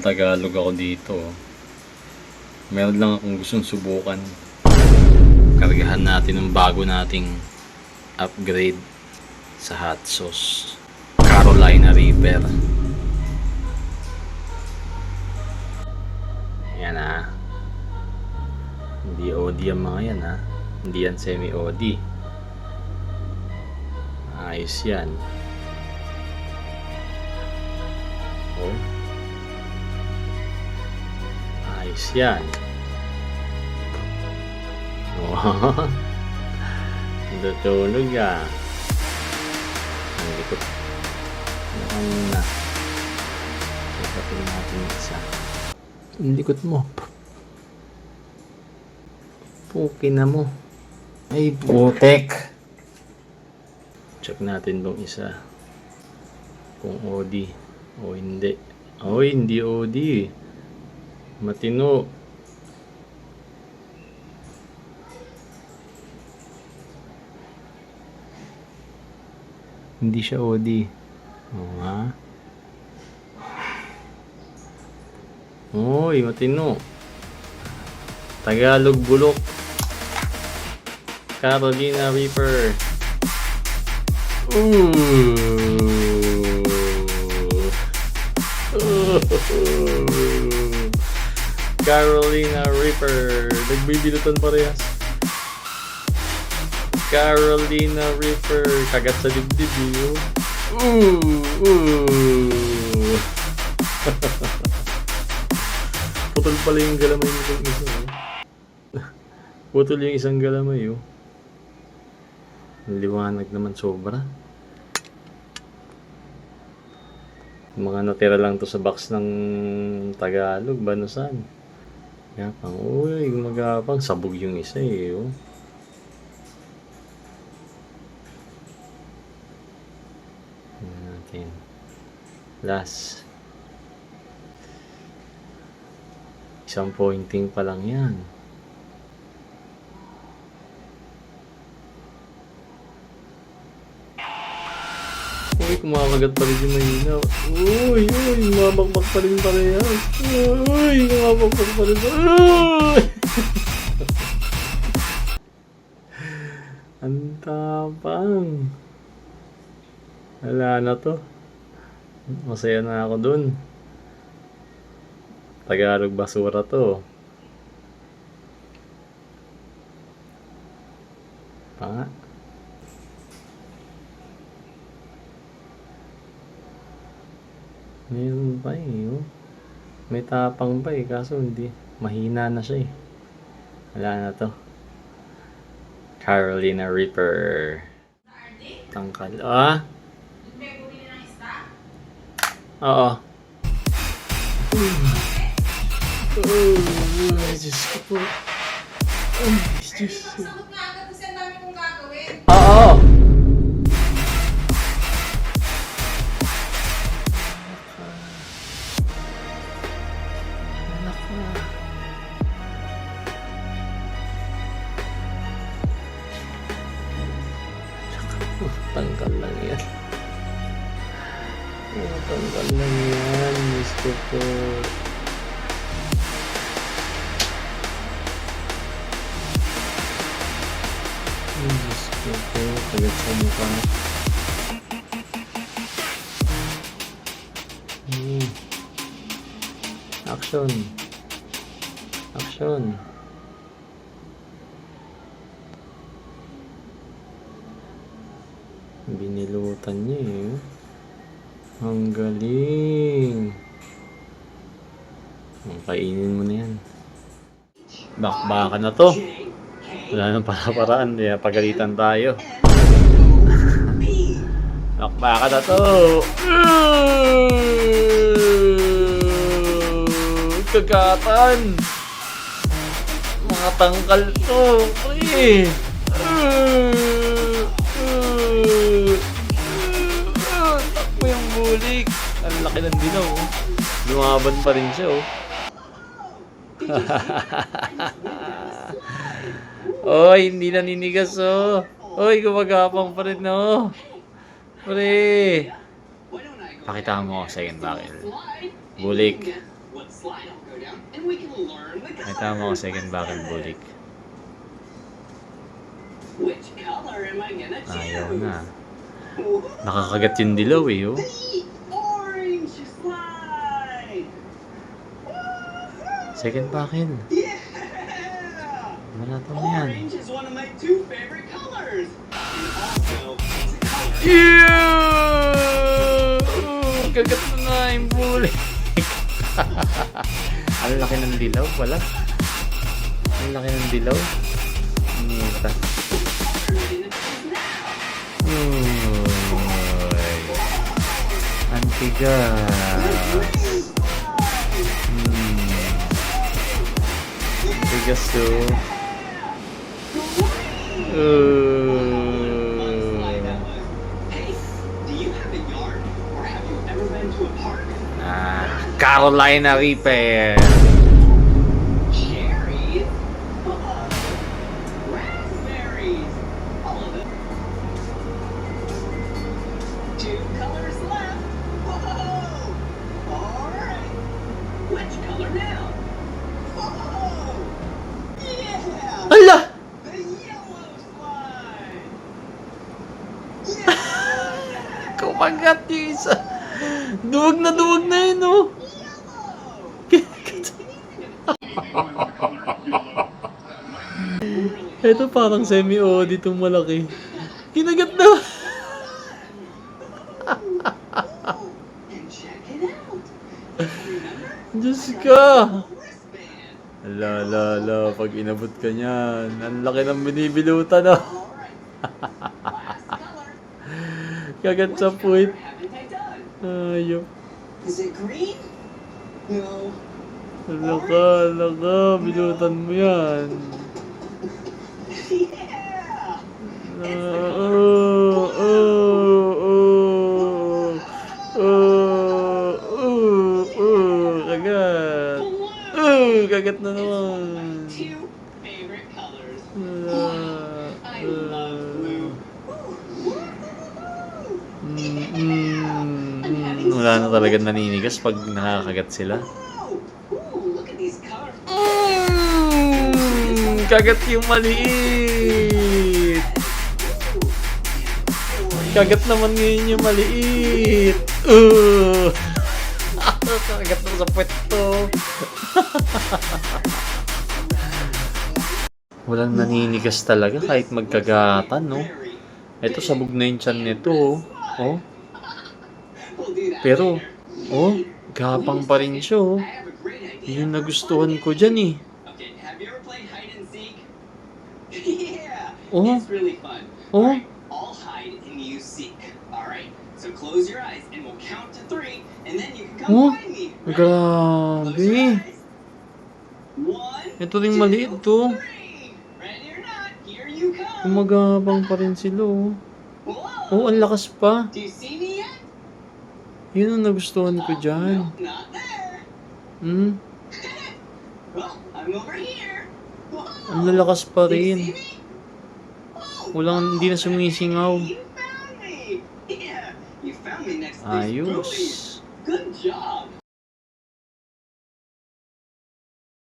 Tagalog ako dito. Meron lang akong gustong subukan. Kargahan natin ang bago nating upgrade sa hot sauce. Carolina Reaper. Yan ah. Hindi OD ang mga yan ha. Hindi yan semi-OD. Ayos yan. Oh. Ayos yan. Oh. Natulog ah. Ang likot. Ano muna. Ikatin natin isa. Ang likot mo. Puki na mo. Ay, putek. Check natin tong isa. Kung OD o hindi. Oy, hindi OD. Matino. Hindi siya OD. Oo nga. Uy, matino. Tagalog bulok. Carolina Reaper. Ooh. Carolina Reaper. Nagbibilutan parehas. Carolina Reaper. Kagat sa dibdib yun. Ooh. Ooh. Putol pala yung galamay nitong isa. oh. Putol yung isang galamay oh. Liwanag naman sobra. Mga natira lang to sa box ng Tagalog, Banusan. Gapang, uy, gumagapang. Sabog yung isa eh. Oh. Natin. Last. Isang pointing pa lang yan. Uy, kumakagat pa rin yung mahina. Uy, uy, mabakbak pa rin parehas. Uy, mabakbak pa rin. Uy! Ang tapang. Wala na to. Masaya na ako dun. Tagalog basura to. Pa Mayroon pa eh. Oh. May tapang pa eh. Kaso hindi. Mahina na siya eh. Wala na to. Carolina Reaper. Tangkal. Ah? Oo. Oh, Diyos ko po. Ay, Diyos ko. Oh, tanggal lang yan. Ko po. Diyos ko po. Kagat sa mukha. Hmm. Action. Action. Binilutan niya eh. Ang galing. Kainin mo na yan. Bakbakan na to. Wala nang para-paraan. Kaya pagalitan tayo. Bakbakan na to. Kagatan. Mga tangkal to. Pre. Laki ng dinaw. oh. Lumaban pa rin siya oh. Oy, hindi naninigas oh. Oy, gumagapang pa rin oh. Pre. Pakita mo ako second barrel. Bulik. What slide I'll go down, and we can learn the May tama ko colors. second bakit bulik. Ayaw na. Nakakagat yung dilaw eh, oh. Second bakit. Yeah! Malata mo yan. Orange is one of my two favorite colors. And also, it's a color. Yeah! Kagat mo na yung bulik. Ang laki ng dilaw pala. Ang laki ng dilaw. Nita. Uy. Antigas. To a park? Ah, Carolina Reaper. Cherries? Uh, raspberries? All of them. Two colors left. Whoa! Alright. Which color now? Kumagat yung isa. Duwag na duwag na yun, oh. Ito parang semi-OD itong malaki. Kinagat na. Diyos ka. Ala, ala, ala. Pag inabot ka niyan, ang laki ng binibilutan, oh. Kagat sa puwit. Ayop. Is it green? No. Ala ka, ala ka. Bilutan mo yan. yeah! Ah, oh, oh, oh. Oh, oh, oh. Kagat. Oh, kagat na It's one of naman. my two favorite colors. Ah, I love blue. Mm, mm, mm. Wala na talaga naninigas pag nakakagat sila. Mm, kagat yung maliit. Kagat naman ngayon yung maliit. Uh. kagat na sa puwet to. Walang naninigas talaga kahit magkagatan, no? Ito, sabog na tiyan nito, oh. oh. Pero, oh, gapang pa rin siya, oh. Yun yung nagustuhan ko dyan, eh. Oh. it's really fun. Oh. I'll hide and seek. Alright, so close your eyes and we'll count to three, and then you can come Oh, find me. Your Grabe. One, Ito two, maliit, to. you come. Gumagapang pa rin sila, oh. Oh, ang lakas pa. Do you see? Yun ang nagustuhan ko dyan. Hmm? Ang lalakas pa rin. Walang, hindi na sumisingaw. Ayos. Good job!